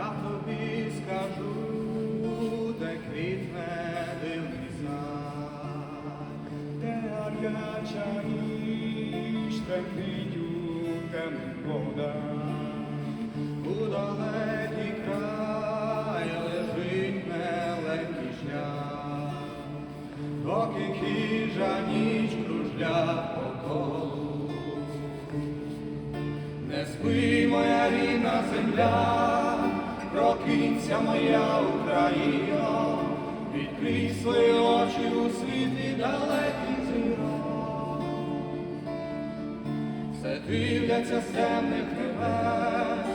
я тобі скажу, де квітне дивний сад, де гаряча ніч, де квітів темних вода, у далекій край лежить нелегкий шлях, доки хижа ніч кружля по колу, не спи моя рідна земля прокинься моя Україна, відкрий свої очі у світлі далекий зірок. Все дивляться з темних небес,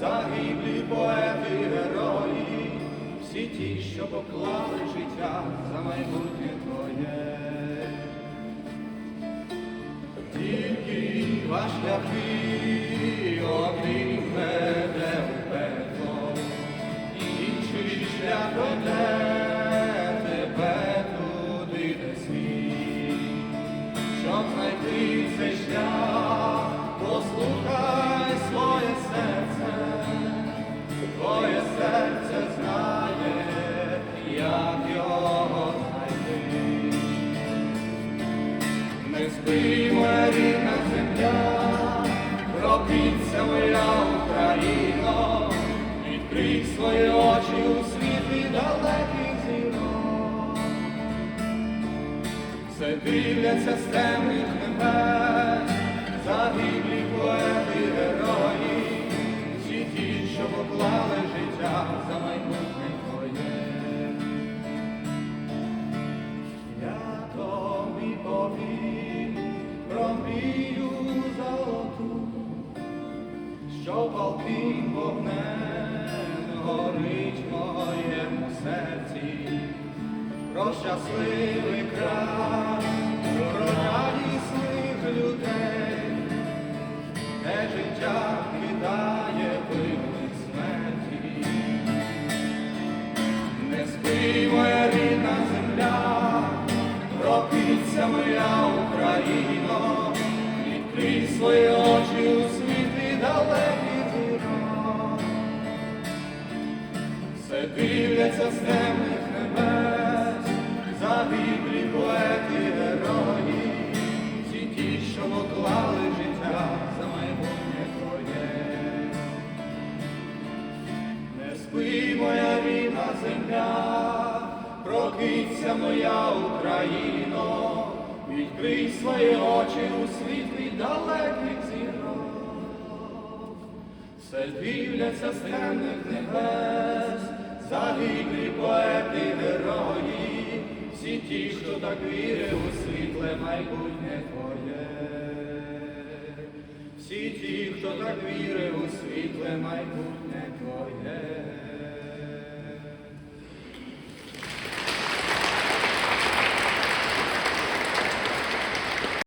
загиблі поети, герої, всі ті, що поклали життя за майбутнє твоє. Тільки два шляхи свої очі у світлі далеких зірок. Все дивляться з темних небес, загиблі поети, герої, всі ті, що поклали життя за майбутнє твоє. Я тобі повім про мрію золоту, що палким горить в моєму серці, про щасливий край, про радісних людей, де життя кидає виклик смерті. Не спи, моя рідна земля, прокинься моя Україно, відкрий свої дивляться з темних небес, загиблі поети, герої, всі ті, що поклали життя за майбутнє твоє. Не спи, моя рідна земля, прокинься моя Україно, відкрий свої очі у світлі далеких зірок. Все дивляться з темних небес, загиблі поети, герої, всі ті, що так вірив у світле майбутнє твоє. Всі ті, хто так вірив у світле майбутнє твоє.